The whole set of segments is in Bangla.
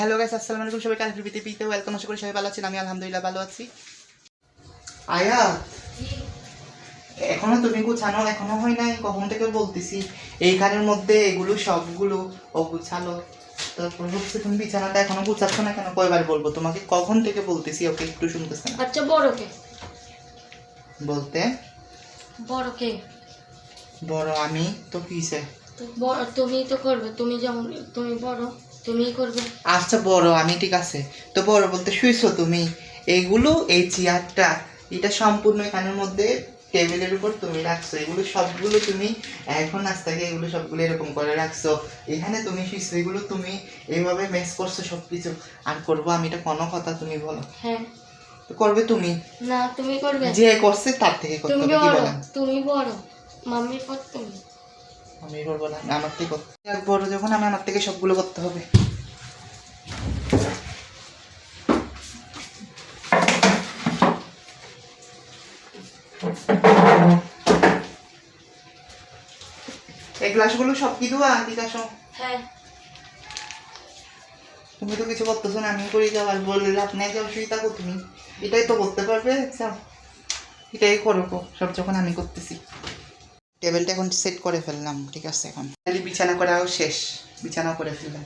হ্যালো গাইস আসসালামু আলাইকুম সবাইকে আলফি পিতে পিতে ওয়েলকাম আশা করি সবাই ভালো আছেন আমি আলহামদুলিল্লাহ ভালো আছি। আয়া এখনও তুমি গুছানো এখনও হয় নাই কখন থেকে বলতেছি? এইখানের মধ্যে এগুলো সবগুলো অগুছালো তারপর হচ্ছে তুমি বিছানাটা এখনও গুছাচ্ছ না কেন? কয়বার বলব তোমাকে কখন থেকে বলতেছি ওকে একটু শুনতেছে না। আচ্ছা বড়কে বলতে? বড়কে বড় আমি তো কিসে বড় তুমি তো করবে তুমি যেমন তুমি বড়। তুমিই করবে। আচ্ছা বড় আমি ঠিক আছে। তো বড় বলতে শুয়েছো তুমি? এইগুলো এই চেয়ারটা এটা সম্পূর্ণ এখানের মধ্যে টেবিলের উপর তুমি রাখছো। এগুলো সবগুলো তুমি এখন আজ থেকে এগুলো সবগুলো এরকম করে রাখছো। এখানে তুমি শুয়েছো এগুলো তুমি এইভাবে মেস করছ সবকিছু। আর করব আমি এটা কোনো কথা তুমি বলো। হ্যাঁ। করবে তুমি? না তুমি করবে। যে করছে তার থেকে করতে তুমি বড় তুমি বড়। মাম্মির পর তুমি আমি করব না আমার থেকে বড় যখন আমি আমার থেকে সবগুলো করতে হবে। এই গ্লাসগুলো সব কি দেওয়া বিকাশ হ্যাঁ। তুমি তো কিছু করতেছো না আমি করি যাও আর বললে লাভ নেই যাও শুয়ে থাকো তুমি। এটাই তো করতে পারবে যাও। এটাই করো সব যখন আমি করতেছি। টেবিলটা এখন সেট করে ফেললাম, ঠিক আছে এখন। বিছানা করাও শেষ বিছানা করে ফেললাম।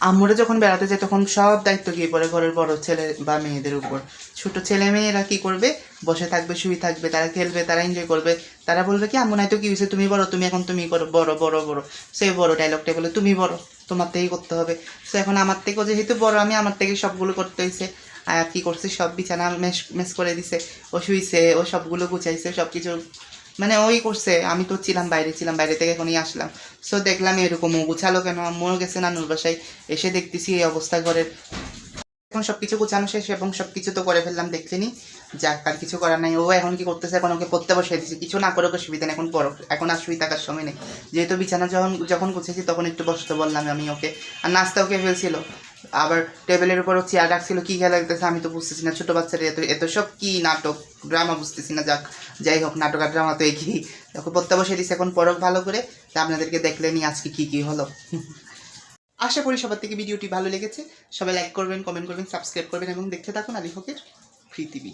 আমরা যখন বেড়াতে যাই, তখন সব দায়িত্ব গিয়ে পড়ে ঘরের বড় ছেলে বা মেয়েদের উপর। ছোট ছেলে মেয়েরা কি করবে? বসে থাকবে, শুয়ে থাকবে, তারা খেলবে, তারা এনজয় করবে। তারা বলবে কি, আম্মু, নাই তো কি হয়েছে? তুমি বড়, তুমি এখন তুমি করো, বড় বড় বড়। সে বড় ডায়লগটা বলে, তুমি বড়, তোমার থেকেই করতে হবে। সো এখন আমার থেকেও যেহেতু বড়, আমি আমার থেকে সবগুলো করতে হয়েছে। আর কি করছে, সব বিছানা মেস মেস করে দিছে। ও শুইছে, ও সবগুলো গুছাইছে সব কিছু মানে ওই করছে, আমি তো ছিলাম বাইরে ছিলাম বাইরে থেকে এখনই আসলাম। সো দেখলাম এরকম ও গুছালো কেন? আম্মুও গেছে নানুর বাসায়, এসে দেখতেছি এই অবস্থা ঘরের। এখন সব কিছু গুছানো শেষ এবং সব কিছু তো করে ফেললাম দেখলেনি যাক, আর কিছু করার নাই। ও এখন কি করতেছে? এখন ওকে পড়তে বসে দিচ্ছে কিছু না করে ওকে সুবিধা নেই, এখন পড়ো এখন আর শুই থাকার সময় নেই। যেহেতু বিছানা যখন যখন গুছেছি তখন একটু বসতে বললাম আমি ওকে। আর নাস্তা ওকে ফেলছিল। আবার টেবিলের উপরও চেয়ার রাখছিল কি খেলা লাগতেছে আমি তো বুঝতেছি না। ছোটো বাচ্চারা এত এত সব কি নাটক ড্রামা বুঝতেছি না, যাক, যাই হোক, নাটক আর ড্রামা তো একই এখন প্রত্যাবশ্যই দিচ্ছে এখন পরক ভালো করে, তা আপনাদেরকে দেখলেনি আজকে কী কী হলো। আশা করি সবার থেকে ভিডিওটি ভালো লেগেছে। সবাই লাইক করবেন কমেন্ট করবেন সাবস্ক্রাইব করবেন এবং দেখতে থাকুন আলিফকের পৃথিবী